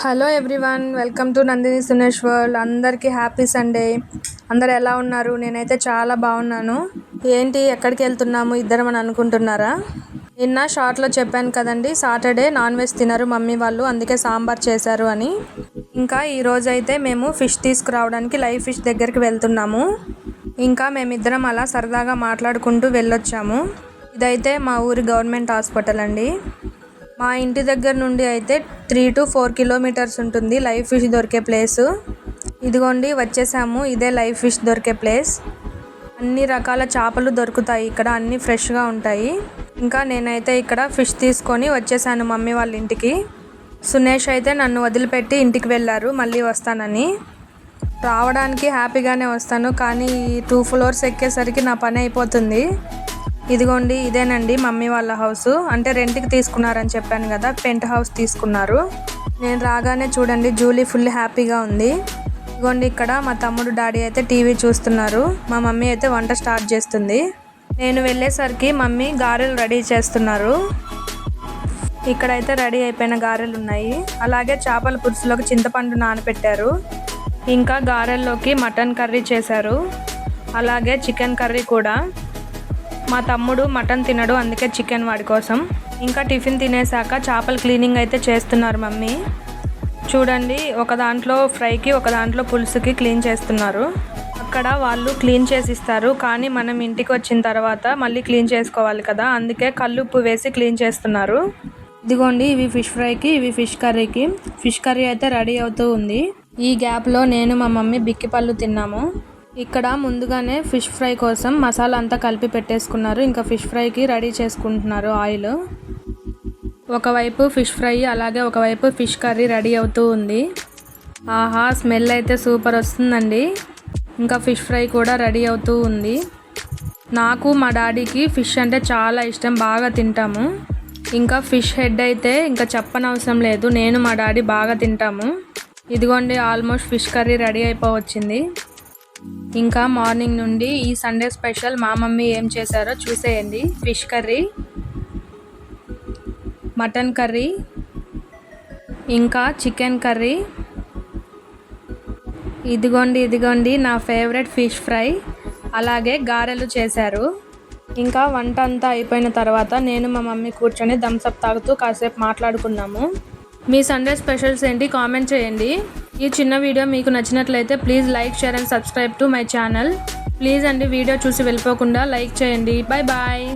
Hello everyone welcome to Nandini Sunesh world. అందరికీ happy Sunday. అందరు ఎలా ఉన్నారు? నేనైతే చాలా బాగున్నాను. ఏంటి ఎక్కడికి వెళ్తున్నాము? ఇద్దరం అని అనుకుంటున్నారా? నిన్న షార్ట్లో చెప్పాను కదండి సాటర్డే నాన్ వెజ్ తినరు మమ్మీ వాళ్ళు అందుకే సాంబార్ చేశారు అని. ఇంకా ఈరోజు అయితే మేము ఫిష్ తీసుకురావడానికి లైవ్ ఫిష్ దగ్గరికి వెళ్తున్నాము. ఇంకా మేమిద్దరం అలా సరదాగా మాట్లాడుకుంటూ వెళ్ళొచ్చాము. ఇదైతే మా ఊరి గవర్నమెంట్ హాస్పిటల్ అండి. మా ఇంటి దగ్గర నుండి అయితే త్రీ టు ఫోర్ కిలోమీటర్స్ ఉంటుంది లైవ్ ఫిష్ దొరికే ప్లేసు. ఇదిగోండి వచ్చేసాము. ఇదే లైవ్ ఫిష్ దొరికే ప్లేస్. అన్ని రకాల చేపలు దొరుకుతాయి ఇక్కడ అన్నీ ఫ్రెష్గా ఉంటాయి. ఇంకా నేనైతే ఇక్కడ ఫిష్ తీసుకొని వచ్చేసాను మమ్మీ వాళ్ళ ఇంటికి. సునేష్ అయితే నన్ను వదిలిపెట్టి ఇంటికి వెళ్ళారు మళ్ళీ వస్తానని. రావడానికి హ్యాపీగానే వస్తాను కానీ ఈ టూ ఫ్లోర్స్ ఎక్కేసరికి నా పని అయిపోతుంది. ఇదిగోండి ఇదేనండి మమ్మీ వాళ్ళ హౌస్. అంటే రెంట్కి తీసుకున్నారని చెప్పాను కదా పెంట్ హౌస్ తీసుకున్నారు. నేను రాగానే చూడండి జూలీ ఫుల్ హ్యాపీగా ఉంది. ఇదిగోండి ఇక్కడ మా తమ్ముడు డాడీ అయితే టీవీ చూస్తున్నారు. మా మమ్మీ అయితే వంట స్టార్ట్ చేస్తుంది. నేను వెళ్ళేసరికి మమ్మీ గారెలు రెడీ చేస్తున్నారు. ఇక్కడైతే రెడీ అయిపోయిన గారెలు ఉన్నాయి. అలాగే చేపల పులుసులోకి చింతపండు నానబెట్టారు ఇంకా గారెల్లోకి మటన్ కర్రీ చేశారు. అలాగే చికెన్ కర్రీ కూడా. మా తమ్ముడు మటన్ తినడు అందుకే చికెన్ వాడి కోసం. ఇంకా టిఫిన్ తినేసాక చేపల క్లీనింగ్ అయితే చేస్తున్నారు మమ్మీ. చూడండి ఒక దాంట్లో ఫ్రైకి ఒక దాంట్లో పులుసుకి క్లీన్ చేస్తున్నారు. అక్కడ వాళ్ళు క్లీన్ చేసి ఇస్తారు కానీ మనం ఇంటికి వచ్చిన తర్వాత మళ్ళీ క్లీన్ చేసుకోవాలి కదా అందుకే కల్లుప్పు వేసి క్లీన్ చేస్తున్నారు. ఇదిగోండి ఇవి ఫిష్ ఫ్రైకి ఇవి ఫిష్ కర్రీకి. ఫిష్ కర్రీ అయితే రెడీ అవుతూ ఉంది. ఈ గ్యాప్లో నేను మా మమ్మీ బిక్కి పళ్ళు తిన్నాము. ఇక్కడ ముందుగానే ఫిష్ ఫ్రై కోసం మసాలా అంతా కలిపి పెట్టేసుకున్నారు. ఇంకా ఫిష్ ఫ్రైకి రెడీ చేసుకుంటున్నారు ఆయిల్. ఒకవైపు ఫిష్ ఫ్రై అలాగే ఒకవైపు ఫిష్ కర్రీ రెడీ అవుతూ ఉంది. ఆహా స్మెల్ అయితే సూపర్ వస్తుందండి. ఇంకా ఫిష్ ఫ్రై కూడా రెడీ అవుతూ ఉంది. నాకు మా డాడీకి ఫిష్ అంటే చాలా ఇష్టం బాగా తింటాము. ఇంకా ఫిష్ హెడ్ అయితే ఇంకా చెప్పనవసరం లేదు. నేను మా డాడీ బాగా తింటాము. ఇదిగోండి ఆల్మోస్ట్ ఫిష్ కర్రీ రెడీ అయిపోవచ్చింది. ఇంకా మార్నింగ్ నుండి ఈ సండే స్పెషల్ మా మమ్మీ ఏం చేశారో చూసేయండి. ఫిష్ కర్రీ మటన్ కర్రీ ఇంకా చికెన్ కర్రీ. ఇదిగోండి ఇదిగోండి నా ఫేవరెట్ ఫిష్ ఫ్రై. అలాగే గారెలు చేశారు. ఇంకా వంట అంతా అయిపోయిన తర్వాత నేను మా మమ్మీ కూర్చొని థమ్స్అప్ తాగుతూ కాసేపు మాట్లాడుకున్నాము. మీ సండే స్పెషల్స్ ఏంటి? కామెంట్ చేయండి. ఈ చిన్న వీడియో మీకు నచ్చినట్లయితే please like share and subscribe to my channel please అండి వీడియో చూసి వెళ్ళిపోకుండా లైక్ చేయండి. Bye bye